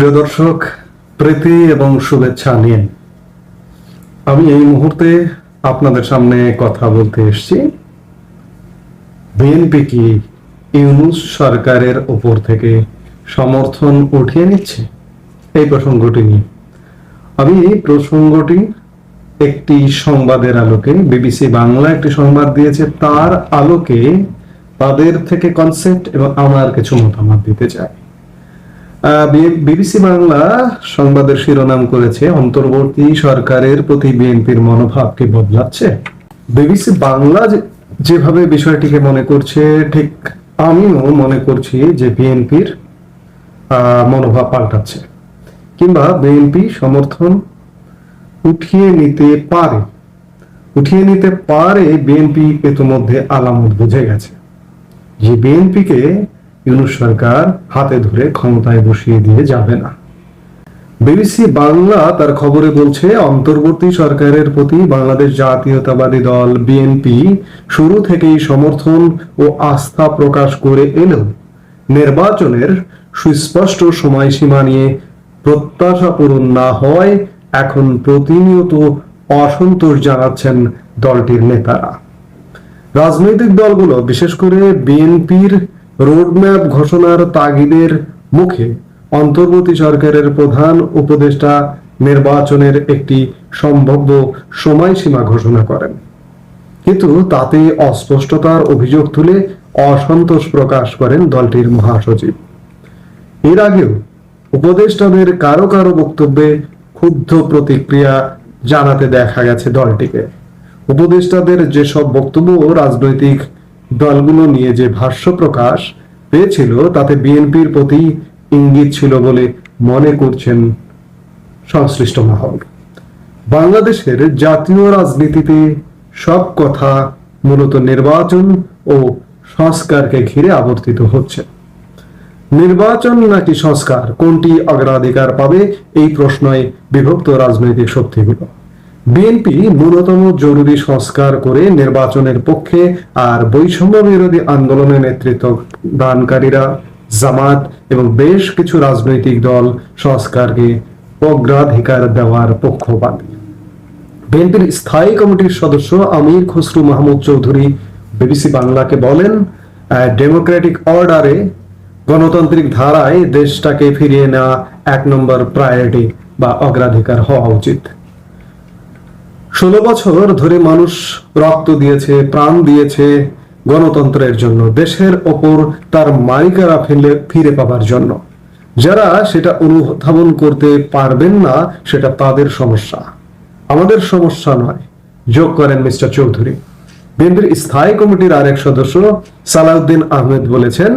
প্রিয় দর্শক, প্রীতি এবং শুভেচ্ছা নিয়ে আমি এই মুহূর্তে আপনাদের সামনে কথা বলতে এসেছি। বিএনপি কি ইউনুস সরকারের উপর থেকে সমর্থন উঠিয়ে নিচ্ছে? এই প্রসঙ্গটি নিয়ে। আমি এই প্রসঙ্গটি একটি সংবাদের আলোকে, বিবিসি বাংলা একটি সংবাদ দিয়েছে, তার আলোকে তাদের থেকে কনসেপ্ট এবং আমার কিছু মতামত দিতে চাই। বিবিসি বাংলা সংবাদের শিরোনাম করেছে, অন্তর্বর্তী সরকারের প্রতি বিএনপির মনোভাবকে বদলাচ্ছে? বিবিসি বাংলা যেভাবে বিষয়টিকে মনে করছে, ঠিক আমিও মনে করছি যে বিএনপির মনোভাব পাল্টাচ্ছে। কিংবা বিএনপি সমর্থন উঠিয়ে নিতে পারে। উঠিয়ে নিতে পারে বিএনপি ইতিমধ্যে আলামত বুঝে গেছে। যে বিএনপিকে ইউনুস সরকার হাতে ধরে ক্ষমতায় বসিয়ে দিয়ে যাবে না। বিবিসি বাংলা তার খবরে বলছে, অন্তর্বর্তী সরকারের প্রতি বাংলাদেশ জাতীয়তাবাদী দল বিএনপি শুরু থেকেই সমর্থন ও আস্থা প্রকাশ করে এলেও নির্বাচনের সুস্পষ্ট সময়সীমা নিয়ে প্রত্যাশা পূরণ না হয় এখন প্রতিনিয়ত অসন্তোষ জানাচ্ছেন দলটির নেতারা। রাজনৈতিক দলগুলো, বিশেষ করে বিএনপির রোডম্যাপ ঘোষণার তাগিদের মুখে অন্তর্বর্তী সরকারের প্রধান উপদেষ্টা নির্বাচনের একটি সম্ভাব্য সময়সীমা ঘোষণা করেন। কিন্তু তাতে অস্পষ্টতার অভিযোগ তুলে অসন্তোষ প্রকাশ করেন দলটির মহাসচিব। এর আগেও উপদেষ্টাদের কারও কারও বক্তব্যে ক্ষুব্ধ প্রতিক্রিয়া জানাতে দেখা গেছে দলটিকে। উপদেষ্টাদের যেসব বক্তব্য রাজনৈতিক দলগুলো নিয়ে যে ভাষ্য প্রকাশ পেয়েছিল, তাতে বিএনপির প্রতি ইঙ্গিত ছিল বলে মনে করছেন সংশ্লিষ্ট মহল। বাংলাদেশের জাতীয় রাজনীতিতে সব কথা মূলত নির্বাচন ও সংস্কারকে ঘিরে আবর্তিত হচ্ছে। নির্বাচন নাকি সংস্কার, কোনটি অগ্রাধিকার পাবে, এই প্রশ্নই বিভক্ত রাজনৈতিক শক্তিগুলো। বিএনপি ন্যূনতম জরুরি সংস্কার করে নির্বাচনের পক্ষে আর বৈষম্য বিরোধী আন্দোলনের নেতৃত্ব দানকারীরা, জামাত এবং বেশ কিছু রাজনৈতিক দল সংস্কারকে অগ্রাধিকার দেওয়ার পক্ষপাতী। বিএনপির স্থায়ী কমিটির সদস্য আমির খসরু মাহমুদ চৌধুরী বিবিসি বাংলাকে বলেন ডেমোক্রেটিক অর্ডারে গণতান্ত্রিক ধারায় দেশটাকে ফিরিয়ে নেওয়া এক নম্বর প্রায়োরিটি বা অগ্রাধিকার হওয়া উচিত। ষোলো বছর ধরে মানুষ রক্ত দিয়েছে, প্রাণ দিয়েছে গণতন্ত্রের জন্য। দেশের ওপর তার মালিকারা ফেলে, ফিরে পাবার জন্য। যারা সেটা অনুধাবন করতে পারবেন না, সেটা তাদের সমস্যা। আমাদের সমস্যা নয়। যোগ করেন মিস্টার চৌধুরী। বিএনপির স্থায়ী কমিটির আরেক সদস্য সালাউদ্দিন আহমেদ বলেছেন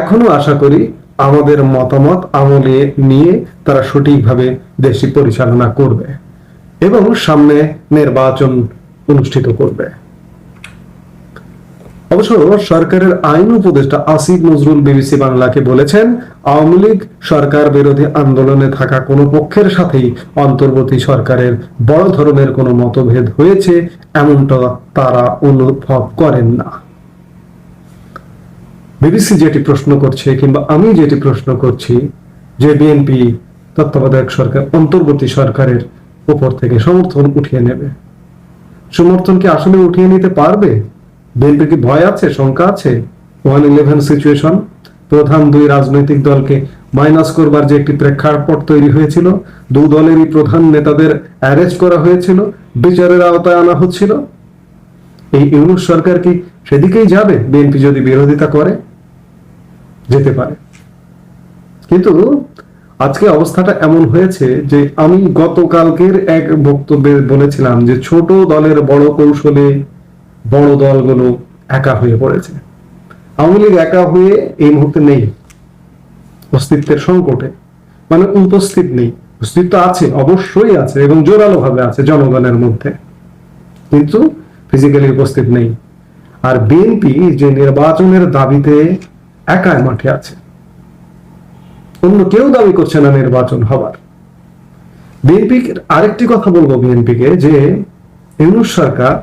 এখনও আশা করি আমাদের মতামত আমলে নিয়ে তারা সঠিকভাবে দেশটি পরিচালনা করবে। এবং সামনে নির্বাচন অনুষ্ঠিত করবে। অবশ্য সরকারের আইন উপদেষ্টা আসিফ নজরুল বিবিসি বাংলাকে বলেছেন, আওয়ামী লীগ সরকার বিরোধী আন্দোলনে থাকা কোনো পক্ষের সাথেই অন্তর্বর্তী সরকারের বড় ধরনের কোনো মতভেদ হয়েছে এমনটা তারা অনুভব করেন না। বিবিসি যেটি প্রশ্ন করছে কিংবা আমি যেটি প্রশ্ন করছি, যে বিএনপি তত্ত্বাবধায়ক সরকার, অন্তর্বর্তী সরকারের উপর থেকে সমর্থন উঠিয়ে নেবে। সমর্থন কি আসলে উঠিয়ে নিতে পারবে? বিএনপি কি ভয় আছে? শঙ্কা আছে? One eleven situation. প্রধান দুই রাজনৈতিক দলকে মাইনাস করবার যে একটি প্রেক্ষাপট তৈরি হয়েছিল, দু দলেরই প্রধান নেতাদের অ্যারেস্ট করা হয়েছিল, বিচারের আওতায় আনা হচ্ছিল। এই ইউনুস সরকার কি সেদিকেই যাবে? বিএনপি যদি বিরোধিতা করে, যেতে পারে। কিন্তু আজকে অবস্থাটা এমন হয়েছে যে আমি গতকালকের এক বক্তব্যে বলেছিলাম যে ছোট দলের বড় কৌশলে বড় দলগুলো একা হয়ে পড়েছে। আওয়ামী লীগ একা হয়ে এই মুহূর্তে নেই। অস্তিত্বের সংকটে। মানে উপস্থিত নেই। অস্তিত্ব আছে, অবশ্যই আছে এবং জোরালো ভাবে আছে জনগণের মধ্যে। কিন্তু ফিজিক্যালি উপস্থিত নেই। আর বিএনপি যে নির্বাচনের দাবিতে একাই মাঠে আছে। অন্য কেউ দাবি করছে না নির্বাচন হবার। বিএনপি আরেকটি কথা বলব বিএনপিকে যে, ইউনুস সরকার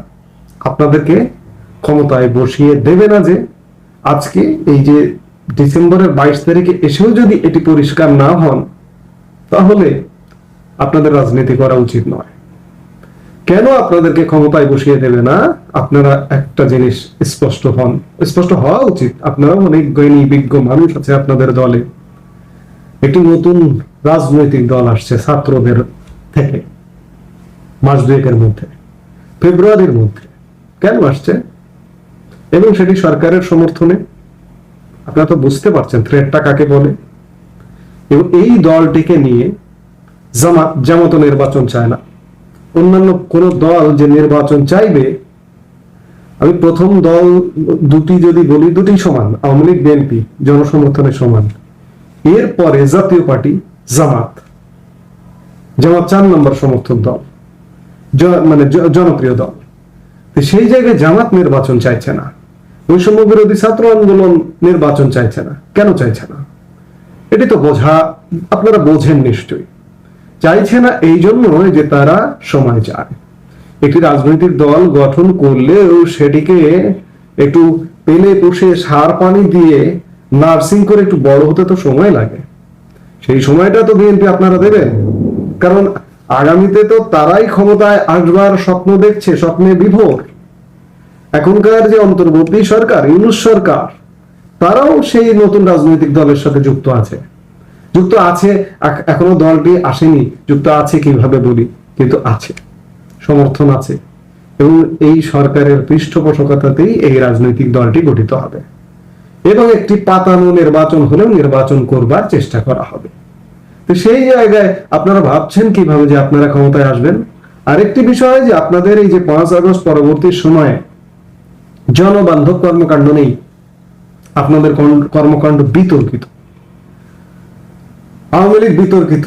আপনাদেরকে ক্ষমতায় বসিয়ে দেবে না যে, আজকে এই যে ডিসেম্বরের বাইশ তারিখে এসেও যদি এটি পরিষ্কার না হন, তাহলে আপনাদের রাজনীতি করা উচিত নয়। কেন আপনাদেরকে ক্ষমতায় বসিয়ে দেবে না? আপনারা একটা জিনিস স্পষ্ট হন, স্পষ্ট হওয়া উচিত। আপনারা অনেক জ্ঞানী, বিজ্ঞ মানুষ আছে আপনাদের দলে। একটি নতুন রাজনৈতিক দল আসছে ছাত্রদের থেকে, মাস দুয়েকের মধ্যে, ফেব্রুয়ারির মধ্যে। কেন আসছে? এবং সেটি সরকারের সমর্থনে? আপনারা তো বুঝতে পারছেন থ্রেডটা কাকে বলে। এবং এই দলটিকে নিয়ে জামাত জামাত নির্বাচন চায় না। অন্যান্য কোন দল যে নির্বাচন চাইবে, আমি প্রথম দল দুটি যদি বলি, দুটি সমান, আওয়ামী লীগ, বিএনপি, জনসমর্থনের সমান। এরপরে জাতীয় পার্টি জামাত। জামাত চার নম্বর সমর্থক দল। মানে জনপ্রিয় দল। সেই জায়গায় জামাত নির্বাচন চাইছে না। বৈষম্য বিরোধী ছাত্র আন্দোলন নির্বাচন চাইছে না। কেন চাইছে না? এটি তো বোঝা, আপনারা বোঝেন নিশ্চয়ই। চাইছে না এই জন্য যে তারা সময় চায়। একটি রাজনৈতিক দল গঠন করলেও সেটিকে একটু পেলে পুষে সার পানি দিয়ে নার্সিং করে একটু বড় হতে তো সময় লাগে। সেই সময়টা তো বিএনপি আপনারা দেবেন। কারণ আগামীতে তো তারাই ক্ষমতায় আসবার স্বপ্ন দেখছে, স্বপ্নে বিভোর। এখনকার যে অন্তর্বর্তী সরকার, ইউনুস সরকার, তারাও সেই নতুন রাজনৈতিক দলের সাথে যুক্ত আছে। যুক্ত আছে এখনও দলটি আসেনি, যুক্ত আছে কীভাবে বলি? কিন্তু আছে, সমর্থন আছে। এবং এই সরকারের পৃষ্ঠপোষকতাতেই এই রাজনৈতিক দলটি গঠিত হবে। এবং একটি পাতানো নির্বাচন হলেও নির্বাচন করবার চেষ্টা করা হবে। তো সেই জায়গায় আপনারা ভাবছেন কীভাবে যে আপনারা ক্ষমতায় আসবেন? আরেকটি বিষয় যে আপনাদের এই যে পাঁচ আগস্ট পরবর্তী সময়ে জনবান্ধব কর্মকাণ্ড নেই, আপনাদের কর্মকাণ্ড বিতর্কিত। আওয়ামী লীগ বিতর্কিত,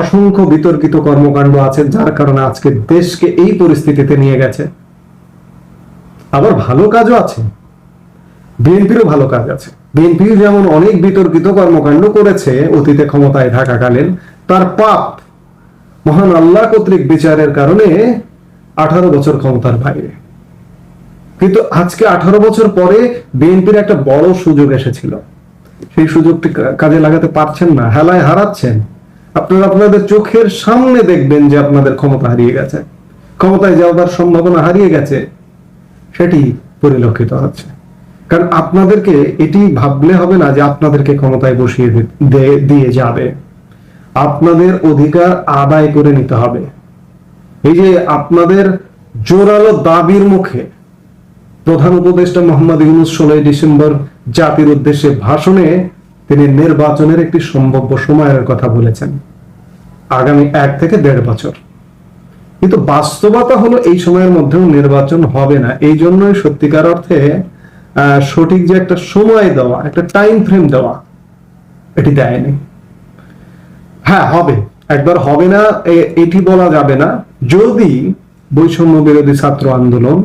অসংখ্য বিতর্কিত কর্মকাণ্ড আছে যার কারণে আজকে দেশকে এই পরিস্থিতিতে নিয়ে গেছে। আবার ভালো কাজও আছে। বিএনপিরও ভালো কাজ আছে। বিএনপি যেমন অনেক বিতর্কিত কর্মকাণ্ড করেছে অতীতে ক্ষমতায় থাকাকালীন, তার পাপ মহান আল্লাহ কর্তৃক বিচারের কারণে আঠারো বছর ক্ষমতার বাইরে। কিন্তু আজকে আঠারো বছর পরে বিএনপির একটা বড় সুযোগ এসেছিল। সেই সুযোগটি কাজে লাগাতে পারছেন না, হেলায় হারাচ্ছেন। আপনারা আপনাদের চোখের সামনে দেখবেন যে আপনাদের ক্ষমতা হারিয়ে গেছে। ক্ষমতায় যাওয়ার সম্ভাবনা হারিয়ে গেছে, সেটি পরিলক্ষিত হচ্ছে। কারণ আপনাদেরকে এটি ভাবলে হবে না যে আপনাদেরকে ক্ষমতায় বসিয়ে দিয়ে যাবে। আপনাদের অধিকার আদায় করে নিতে হবে। এই যে আপনাদের জোরালো দাবির মুখে প্রধান উপদেষ্টা মোহাম্মদ ইউনুস ষোলোই ডিসেম্বর জাতির উদ্দেশ্যে ভাষণে তিনি নির্বাচনের একটি সম্ভাব্য সময়ের কথা বলেছেন। আগামী এক থেকে দেড় বছর। কিন্তু বাস্তবতা হলো এই সময়ের মধ্যেও নির্বাচন হবে না। এই জন্যই সত্যিকার অর্থে সঠিক যে একটা সময় দেওয়া, একটা টাইম ফ্রেম দেওয়া, এটি দেয়নি। হ্যাঁ হবে। একবার হবে না এটি বলা যাবে না। যদি বৈষম্য বিরোধী ছাত্র আন্দোলন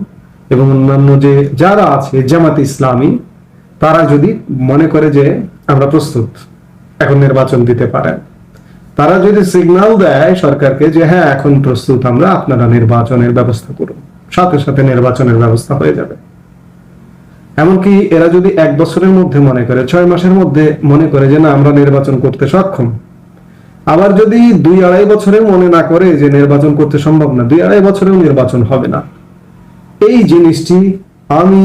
এবং অন্যান্য যে, যারা আছে, জামাত ইসলামী, তারা যদি মনে করে যে আমরা প্রস্তুত, এখন নির্বাচন দিতে পারেন, তারা যদি সিগন্যাল দেয় সরকারকে যে হ্যাঁ এখন প্রস্তুত, আমরা আপনারা নির্বাচনের ব্যবস্থা করুন। সাথে সাথে নির্বাচনের ব্যবস্থা হয়ে যাবে। এমনকি এরা যদি এক বছরের মধ্যে মনে করে, ছয় মাসের মধ্যে মনে করে যে না, আমরা নির্বাচন করতে সক্ষম। আবার যদি দুই আড়াই বছরে মনে না করে যে নির্বাচন করতে সম্ভব না, দুই আড়াই বছরেও নির্বাচন হবে না। এই জিনিসটি আমি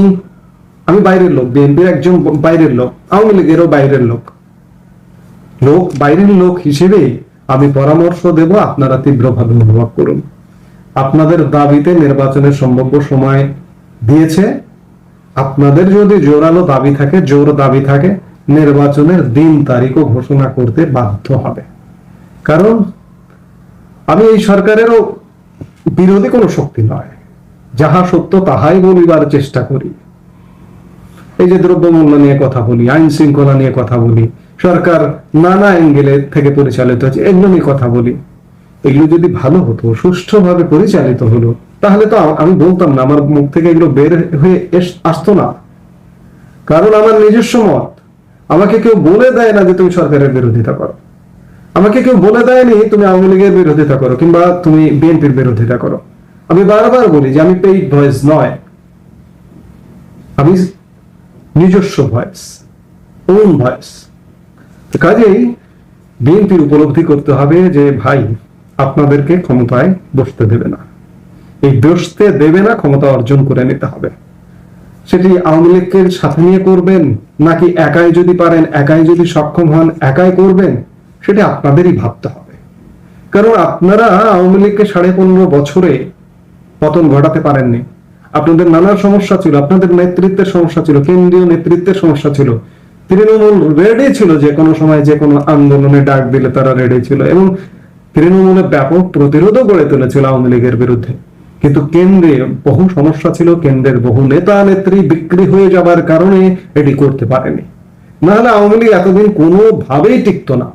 আমি বাইরের লোক, বিএনপির একজন বাইরের লোক, আওয়ামী লীগেরও বাইরের লোক। লোক, বাইরের লোক হিসেবে আমি পরামর্শ দেব, আপনারা তীব্রভাবে অনুভব করুন। আপনাদের দাবিতে নির্বাচনের সম্ভাব্য সময় দিয়েছে আপনাদের যদি জোরালো দাবি থাকে, জোর দাবি থাকে, নির্বাচনের দিন তারিখও ঘোষণা করতে বাধ্য হবে। কারণ আমি এই সরকারেরও বিরোধী কোনো শক্তি নয়। যাহা সত্য তাহাই বলিবার চেষ্টা করি। এই যে দ্রব্যমূল্য নিয়ে কথা বলি, আইন শৃঙ্খলা নিয়ে কথা বলি, সরকার নানা অ্যাঙ্গেলে থেকে পরিচালিত হচ্ছে, এগুলো নিয়ে কথা বলি। এগুলো যদি ভালো হতো, সুষ্ঠুভাবে পরিচালিত হলো, তাহলে তো আমি বলতাম না, আমার মুখ থেকে এগুলো বের হয়ে আসতো না। কারণ আমার নিজস্ব মত। আমাকে কেউ বলে দেয় না যে তুমি সরকারের বিরোধিতা করো। আমাকে কেউ বলে দেয়নি, তুমি আওয়ামী লীগের বিরোধিতা করো, কিংবা তুমি বিএনপির বিরোধিতা করো। আমি বারবার বলি যে আমি পেইড ভয়েস নয়। আমি নিজস্ব ভয়েস ওন ভয়েস কাজেই বিএনপির উপলব্ধি করতে হবে যে, ভাই আপনাদেরকে ক্ষমতায় বসতে দেবে না। এই বসতে দেবে না, ক্ষমতা অর্জন করে নিতে হবে। সেটি আওয়ামী লীগকে সাথে নিয়ে করবেন, নাকি একাই যদি পারেন, একাই যদি সক্ষম হন, একাই করবেন, সেটা আপনাদেরই ভাবতে হবে। কারণ আপনারা আওয়ামী লীগকে সাড়ে পনেরো বছরে পতন ঘটাতে পারেননি। আপনাদের নানা সমস্যা ছিল, আপনাদের নেতৃত্বের সমস্যা ছিল, কেন্দ্রীয় নেতৃত্বের সমস্যা ছিল। তৃণমূল রেডি ছিল যে কোনো সময় যে কোনো আন্দোলনে ডাক দিলে তারা রেডি ছিল এবং তৃণমূলে ব্যাপক প্রতিরোধও গড়ে তুলেছিল আওয়ামী লীগের বিরুদ্ধে। কিন্তু কেন্দ্রে বহু সমস্যা ছিল, কেন্দ্রের বহু নেতা নেত্রী বিক্রি হয়ে যাবার কারণে এটি করতে পারেনি। নাহলে আওয়ামী লীগ এতদিন কোনোভাবেই টিকতো না।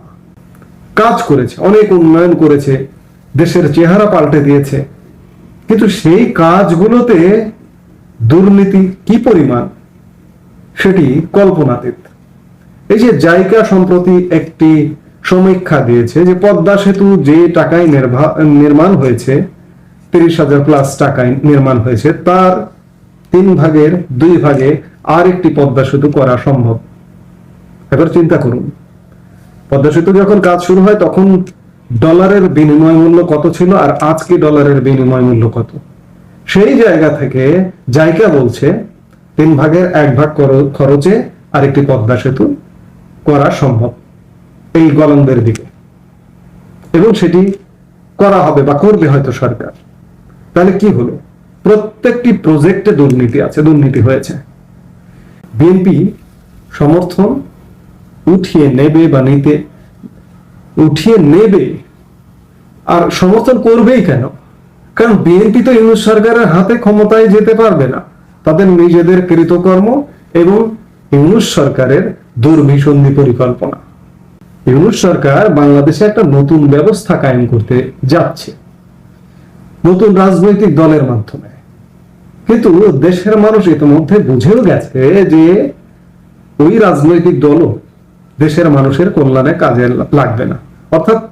কাজ করেছে, অনেক উন্নয়ন করেছে, দেশের চেহারা পাল্টে দিয়েছে। কিন্তু সেই কাজগুলোতে দুর্নীতি কি পরিমাণ, সেটি কল্পনাতীত। এই যে জায়গা সম্প্রতি একটি সমীক্ষা দিয়েছে যে পদ্মা সেতু যে টাকায় নির্মাণ হয়েছে, তিরিশ হাজার প্লাস টাকায় নির্মাণ হয়েছে, তার তিন ভাগের দুই ভাগে আর একটি পদ্মা সেতু করা সম্ভব। এবার চিন্তা করুন, পদ্মা সেতু যখন কাজ শুরু হয় তখন ডলারের বিনিময় মূল্য কত ছিল আর আজকে ডলারের বিনিময় মূল্য কত? সেই জায়গা থেকে জায়গা বলছে তিন ভাগের এক ভাগ খর- খরচে আরেকটি পদ্মা সেতু করা সম্ভব। এই গলন্দের দিকে। এবং সেটি করা হবে বা করবে হয়তো সরকার। তাহলে কি হলো? প্রত্যেকটি প্রজেক্টে দুর্নীতি আছে, দুর্নীতি হয়েছে। বিএনপি সমর্থন উঠিয়ে নেবে বা নিতে, উঠিয়ে নেবে আর সমর্থন করবেই কেন? কারণ বিএনপি তো ইউনুস সরকারের হাতে ক্ষমতায় যেতে পারবে না। তাদের নিজেদের কৃতকর্ম এবং ইউনুস সরকারের দুর্ভিসন্ধি পরিকল্পনা। ইউনুস সরকার বাংলাদেশে একটা নতুন ব্যবস্থা কায়েম করতে যাচ্ছে। নতুন রাজনৈতিক দলের মাধ্যমে। কিন্তু দেশের মানুষ ইতিমধ্যে বুঝেও গেছে যে ওই রাজনৈতিক দলও দেশের মানুষের কল্যাণে কাজে লাগবে না। অর্থাৎ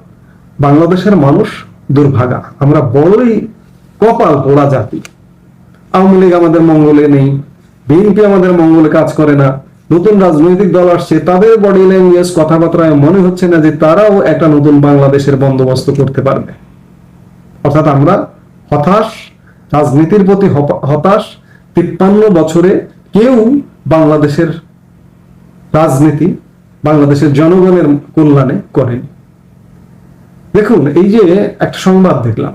বাংলাদেশের মানুষ দুর্ভাগা। আমরা বড়ই কপাল পোড়া জাতি। আওয়ামী লীগ আমাদের মঙ্গলে নেই। বিএনপি আমাদের মঙ্গলে কাজ করে না। নতুন রাজনৈতিক দল আসছে, তাদের বডি ল্যাঙ্গুয়েজ কথাবার্তায় মনে হচ্ছে না যে তারাও একটা নতুন বাংলাদেশের বন্দোবস্ত করতে পারবে। অর্থাৎ আমরা হতাশ, রাজনীতির প্রতি হতাশ, তিপ্পান্ন বছরে কেউ বাংলাদেশের রাজনীতি, বাংলাদেশের জনগণের কল্যাণে করেনি। দেখুন, এই যে একটা সংবাদ দেখলাম,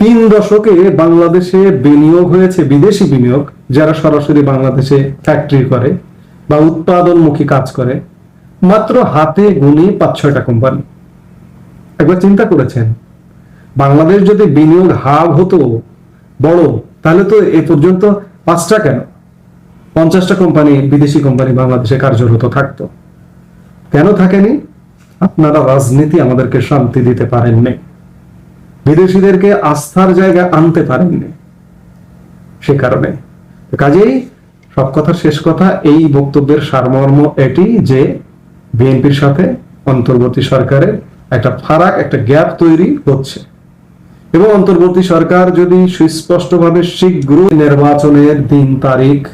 তিন দশকে বাংলাদেশে বিনিয়োগ হয়েছে, বিদেশি বিনিয়োগ, যারা সরাসরি বাংলাদেশে ফ্যাক্টরি করে বা উৎপাদনমুখী কাজ করে, মাত্র হাতে গুনে পাঁচ ছয়টা কোম্পানি একবার চিন্তা করেছেন? বাংলাদেশ যদি বিনিয়োগ হাব হতো, বড়, তাহলে তো এ পর্যন্ত পাঁচটা কেন? পঞ্চাশটা কোম্পানি বিদেশি কোম্পানি বাংলাদেশে কার্যরত থাকতো। কেন থাকেনি? আপনারা রাজনীতি আমাদেরকে শান্তি দিতে পারেননি। বিদেশিদেরকে আস্থার জায়গায় আনতে পারেননি। সে কারণে। কাজেই সব কথার শেষ কথা, এই বক্তব্যের সারমর্ম এটি যে বিএনপির সাথে অন্তর্বর্তী সরকারের একটা ফারাক, একটা গ্যাপ তৈরি হচ্ছে। এবং অন্তর্বর্তী সরকার যদি সুস্পষ্টভাবে শীঘ্র নির্বাচনের দিন তারিখ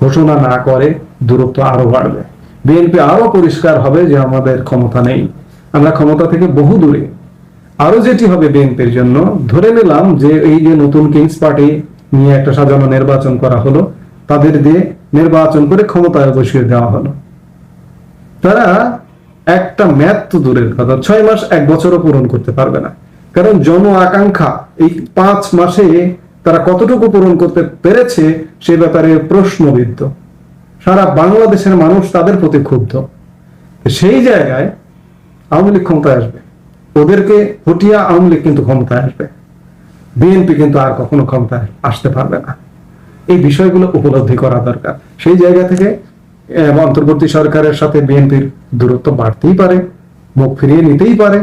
ঘোষণা না করে, দূরত্ব আরও বাড়বে। বিএনপি আরও পরিষ্কার হবে যে আমাদের ক্ষমতা নেই। আমরা ক্ষমতা থেকে বহু দূরে। আরও যেটি হবে বিএনপির জন্য, ধরে নিলাম যে এই যে নতুন কিংস পার্টি নিয়ে একটা সাজানো নির্বাচন করা হলো তাদের দিয়ে নির্বাচন করে ক্ষমতায় বসিয়ে দেওয়া হলো। তারা একটা ম্যাথ তো দূরের কথা, ছয় মাস এক বছরও পূরণ করতে পারবে না। কারণ জন আকাঙ্ক্ষা, এই পাঁচ মাসে তারা কতটুকু পূরণ করতে পেরেছে সে ব্যাপারে প্রশ্নবিদ্ধ। সারা বাংলাদেশের মানুষ তাদের প্রতি ক্ষুব্ধ। সেই জায়গায় আওয়ামী লীগ ক্ষমতায় আসবে। ওদেরকে হটিয়া আওয়ামী লীগ কিন্তু ক্ষমতায় আসবে। বিএনপি কিন্তু আর কখনো ক্ষমতায় আসতে পারবে না। এই বিষয়গুলো উপলব্ধি করা দরকার। সেই জায়গা থেকে অন্তর্বর্তী সরকারের সাথে বিএনপির দূরত্ব বাড়তেই পারে, মুখ ফিরিয়ে নিতেই পারে।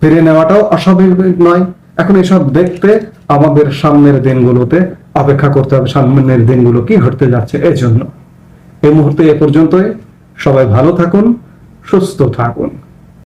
ফিরিয়ে নেওয়াটাও অস্বাভাবিক নয়। এখন এসব দেখতে আমাদের সামনের দিনগুলোতে অপেক্ষা করতে হবে, সামনের দিনগুলো কি ঘটতে যাচ্ছে এই জন্য এই মুহূর্তে এ পর্যন্তই। সবাই ভালো থাকুন, সুস্থ থাকুন।